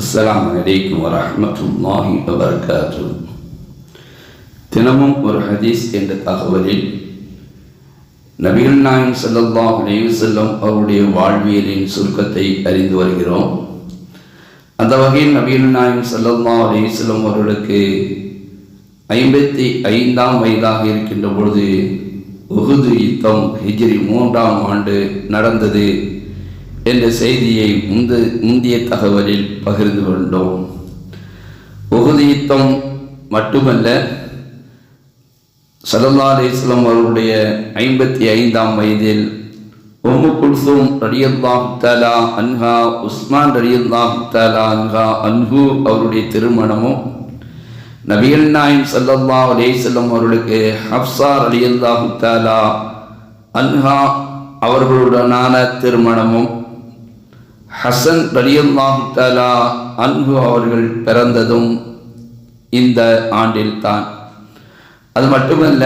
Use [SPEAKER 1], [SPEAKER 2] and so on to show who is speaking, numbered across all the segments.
[SPEAKER 1] அஸ்லாம் வலைக்கம் வரமத்துல்லாஹி வபர்காத்து. தினமும் ஒரு ஹதீஸ் என்ற தகவலில் நபிகள் நாயம் ஸல்லல்லாஹு செல்லும் அவருடைய வாழ்வியலின் சுருக்கத்தை அறிந்து வருகிறோம். அந்த வகையில் நபிகள் நாயம் சல்லா அலைஹி அவர்களுக்கு ஐம்பத்தி ஐந்தாம் வயதாக இருக்கின்ற பொழுது உகுது யுத்தம் ஹிஜ்ரி மூன்றாம் ஆண்டு நடந்தது. என்ற செய்தியை முந்த முந்திய தகவலில் பகிர்ந்து கொண்டோம். உகுது யுத்தம் மட்டுமல்ல சல்லல்லா அலிஸ்லாம் அவருடைய ஐம்பத்தி ஐந்தாம் வயதில் ஒம்மு குல்சூம் ரடியல்லாஹு தாலா அன்ஹா உஸ்மான் ரடியல்லாஹு தாலா அன்ஹா அன்ஹு அவருடைய திருமணமும் நபிகள் நாயம் சல்லல்லா அலேசல்லம் அவர்களுக்கு ஹப்சா ரலியல்லாஹு தாலா அன்ஹா அவர்களுடனான திருமணமும் ஹசன் ரலியல்லாஹு தலா அன்பு அவர்கள் பிறந்ததும் இந்த ஆண்டில்தான். அது மட்டுமல்ல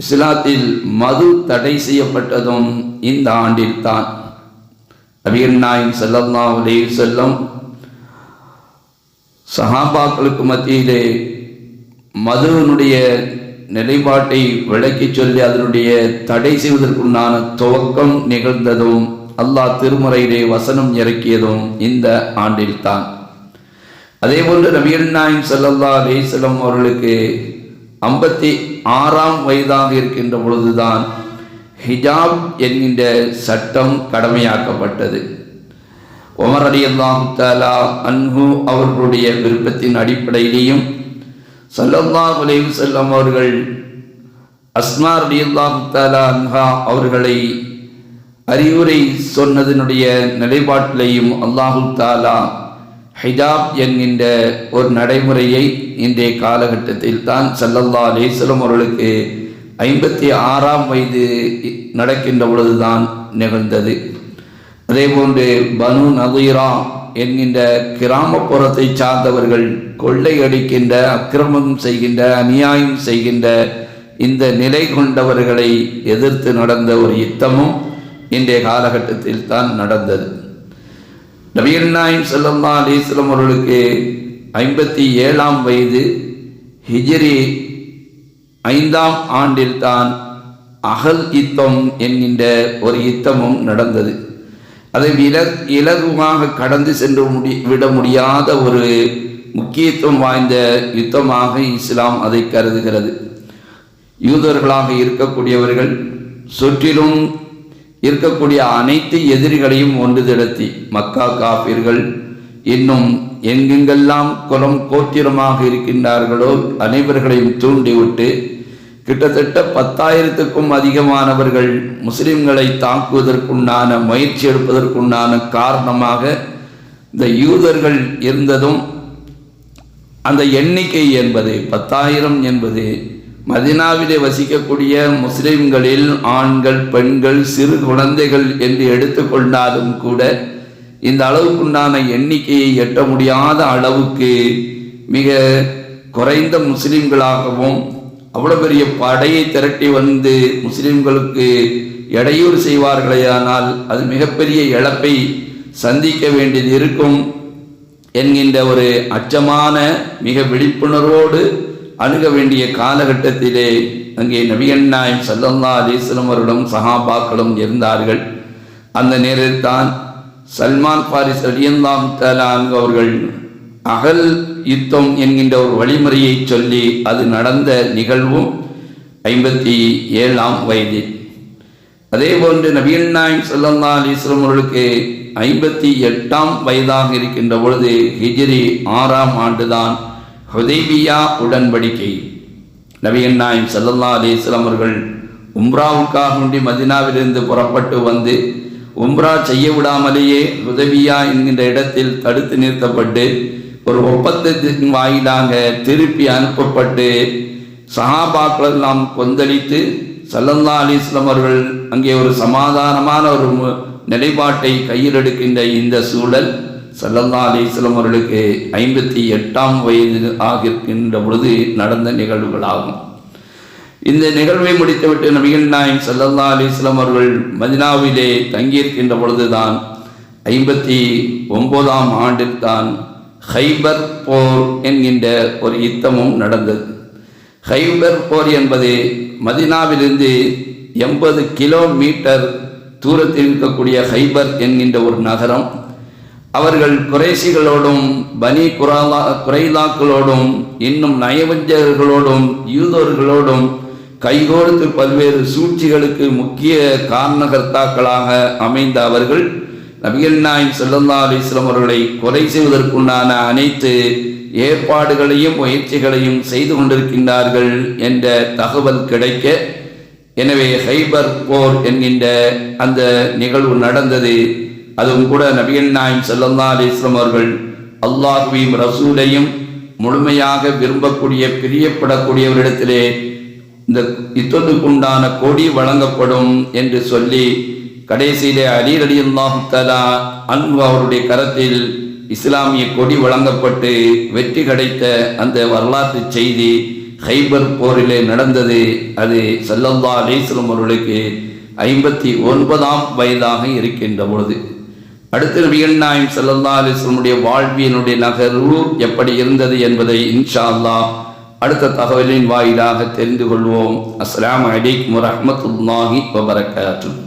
[SPEAKER 1] இஸ்லாத்தில் மது தடை செய்யப்பட்டதும் இந்த ஆண்டில்தான். நபிகள் நாயம் சல்லல்லா அலே செல்லும் சஹாபாக்களுக்கு மத்தியிலே மதுவினுடைய நிலைப்பாட்டை விளக்கிச் சொல்லி அதனுடைய தடை செய்வதற்குண்டான துவக்கம் நிகழ்ந்ததும் அல்லாஹ் திருமுறையிலே வசனம் இறக்கியதும் இந்த ஆண்டில்தான். அதே போன்று நபிகள் நாயம் சல்லல்லா அலிசல்லம் அவர்களுக்கு ஐம்பத்தி ஆறாம் வயதாக இருக்கின்ற பொழுதுதான் ஹிஜாப் என்கின்ற சட்டம் கடமையாக்கப்பட்டது. உமர் அலி அல்லாஹு தாலா அன்ஹு அவர்களுடைய விருப்பத்தின் அடிப்படையிலையும் சல்லல்லா அலைவு செல்லம் அவர்கள் அஸ்மார் அலி அல்லாஹு தாலா அன்ஹா அவர்களை அறிவுரை சொன்னதனுடைய நிலைப்பாட்டிலையும் அல்லாஹு தாலா ஹிஜாப் என்கின்ற ஒரு நடைமுறையை இன்றைய காலகட்டத்தில் தான் சல்லல்லா அலேஸ்லம் அவர்களுக்கு ஐம்பத்தி ஆறாம் வயது நடக்கின்ற பொழுதுதான் நிகழ்ந்தது. அதேபோன்று பனு நதீரா என்கின்ற கிராமப்புறத்தை சார்ந்தவர்கள் கொள்ளையடிக்கின்ற அக்கிரமம் செய்கின்ற அநியாயம் செய்கின்ற இந்த நிலை கொண்டவர்களை எதிர்த்து நடந்த ஒரு யுத்தமும் இன்றைய காலகட்டத்தில் தான் நடந்தது. நபீர் நாயம் செல்லம்மா அலிஸ்லம் அவர்களுக்கு ஐம்பத்தி ஏழாம் வயது ஹிஜரி ஐந்தாம் ஆண்டில் தான் அகல் யுத்தம் என்கின்ற ஒரு யுத்தமும் நடந்தது. அதை வில இலகுவாக கடந்து சென்று முடி விட முடியாத ஒரு முக்கியத்துவம் வாய்ந்த யுத்தமாக இஸ்லாம் அதை கருதுகிறது. யூதர்களாக இருக்கக்கூடியவர்கள் சுற்றிலும் இருக்கக்கூடிய அனைத்து எதிரிகளையும் ஒன்று திடத்தி மக்கா காப்பீர்கள் இன்னும் எங்கெங்கெல்லாம் குலம் கோத்திரமாக இருக்கின்றார்களோ அனைவர்களையும் தூண்டிவிட்டு கிட்டத்தட்ட பத்தாயிரத்துக்கும் அதிகமானவர்கள் முஸ்லிம்களை தாக்குவதற்குண்டான முயற்சி எடுப்பதற்குண்டான காரணமாக இந்த யூதர்கள் இருந்ததும் அந்த எண்ணிக்கை என்பது பத்தாயிரம் என்பது மதினாவிலே வசிக்கக்கூடிய முஸ்லிம்களில் ஆண்கள் பெண்கள் சிறு குழந்தைகள் என்று எடுத்துக்கொண்டாலும் கூட இந்த அளவுக்குண்டான எண்ணிக்கையை எட்ட முடியாத அளவுக்கு மிக குறைந்த முஸ்லிம்களாகவும் அவ்வளோ பெரிய படையை திரட்டி வந்து முஸ்லிம்களுக்கு இடையூறு செய்வார்களேயானால் அது மிகப்பெரிய இழப்பை சந்திக்க வேண்டியது இருக்கும் என்கின்ற ஒரு அச்சமான மிக விழிப்புணர்வோடு அணுக வேண்டிய காலகட்டத்திலே அங்கே நபிகள் சல்லல்லா அலிஸ்லம் அவர்களும் சஹாபாக்களும் இருந்தார்கள். அந்த நேரத்தில் தான் சல்மான் பாரிஸ் அலியல்லாம் தலாங் அவர்கள் அகல் யுத்தம் என்கின்ற ஒரு வழிமுறையை சொல்லி அது நடந்த நிகழ்வும் ஐம்பத்தி ஏழாம் வயதில் அதே போன்று நபிகள் நாயம் சல்லல்லா அலிஸ்லம் அவர்களுக்கு ஐம்பத்தி எட்டாம் வயதாக இருக்கின்ற பொழுது ஹிஜிரி ஆறாம் ஆண்டுதான் ஹுதைபியா உடன்படிக்கை. நபிகள் நாயம் சல்லல்லா அலிஸ்லாம் அவர்கள் உம்ராவுக்காக வேண்டி மதினாவிலிருந்து புறப்பட்டு வந்து உம்ரா செய்ய விடாமலேயே உதவியா என்கின்ற இடத்தில் தடுத்து நிறுத்தப்பட்டு ஒரு ஒப்பந்தத்தின் வாயிலாக திருப்பி அனுப்பப்பட்டு சஹாபாக்கள் நாம் கொந்தளித்து சல்லல்லா அலிஸ்லாம் அவர்கள் அங்கே ஒரு சமாதானமான ஒரு நிலைப்பாட்டை கையில் எடுக்கின்ற இந்த சூழல் சல்லல்லா அலிஸ்லம் அவர்களுக்கு ஐம்பத்தி எட்டாம் வயது ஆகிருக்கின்ற பொழுது நடந்த நிகழ்வுகளாகும். இந்த நிகழ்வை முடித்துவிட்டு நபிகள் நாயம் சல்லல்லா அலிஸ்லாம் அவர்கள் மதினாவிலே தங்கியிருக்கின்ற பொழுதுதான் ஐம்பத்தி ஒன்பதாம் ஆண்டில் தான் ஹைபர் போர் என்கின்ற ஒரு யுத்தமும் நடந்தது. ஹைபர் போர் என்பது மதினாவிலிருந்து எண்பது கிலோமீட்டர் தூரத்தில் இருக்கக்கூடிய ஹைபர் என்கின்ற ஒரு நகரம். அவர்கள் குறைசிகளோடும் பனி குராலா குறைலாக்களோடும் இன்னும் நயவஞ்சகர்களோடும் யூதர்களோடும் கைகோர்த்து பல்வேறு சூழ்ச்சிகளுக்கு முக்கிய காரணகர்த்தாக்களாக அமைந்த அவர்கள் நபிகள் நாயம் செல்லல்லா அலிஸ்லாம் அவர்களை கொலை செய்வதற்குண்டான அனைத்து ஏற்பாடுகளையும் முயற்சிகளையும் செய்து கொண்டிருக்கின்றார்கள் என்ற தகவல் கிடைக்க எனவே ஹைபர் போர் என்கின்ற அந்த நிகழ்வு நடந்தது. அதுவும் கூட நபியன் நாயம் செல்லல்லா அலிஸ்லாம் அவர்கள் அல்லாஹுவையும் ரசூலையும் முழுமையாக விரும்பக்கூடிய பிரியப்படக்கூடியவரிடத்திலே இந்த யுத்தத்துக்குண்டான கொடி வழங்கப்படும் என்று சொல்லி கடைசியிலே அலி தலா அன்பு அவருடைய கரத்தில் இஸ்லாமிய கொடி வழங்கப்பட்டு வெற்றி கிடைத்த அந்த வரலாற்று செய்தி ஹைபர் போரிலே நடந்தது. அது சல்லல்லா அலிஸ்லம் அவர்களுக்கு ஐம்பத்தி ஒன்பதாம் வயதாக இருக்கின்ற பொழுது. அடுத்து நபிகள் நாயம் சல்லல்லா அலிஸ்லமுடைய வாழ்வியனுடைய நகர்வு எப்படி இருந்தது என்பதை இன்ஷா அல்லாஹ் அடுத்த தகவலின் வாயிலாக தெரிந்து கொள்வோம். அஸ்லாம் அலைக்கும் வரஹ்மத்துல்லாஹி வபரகாத்துஹு.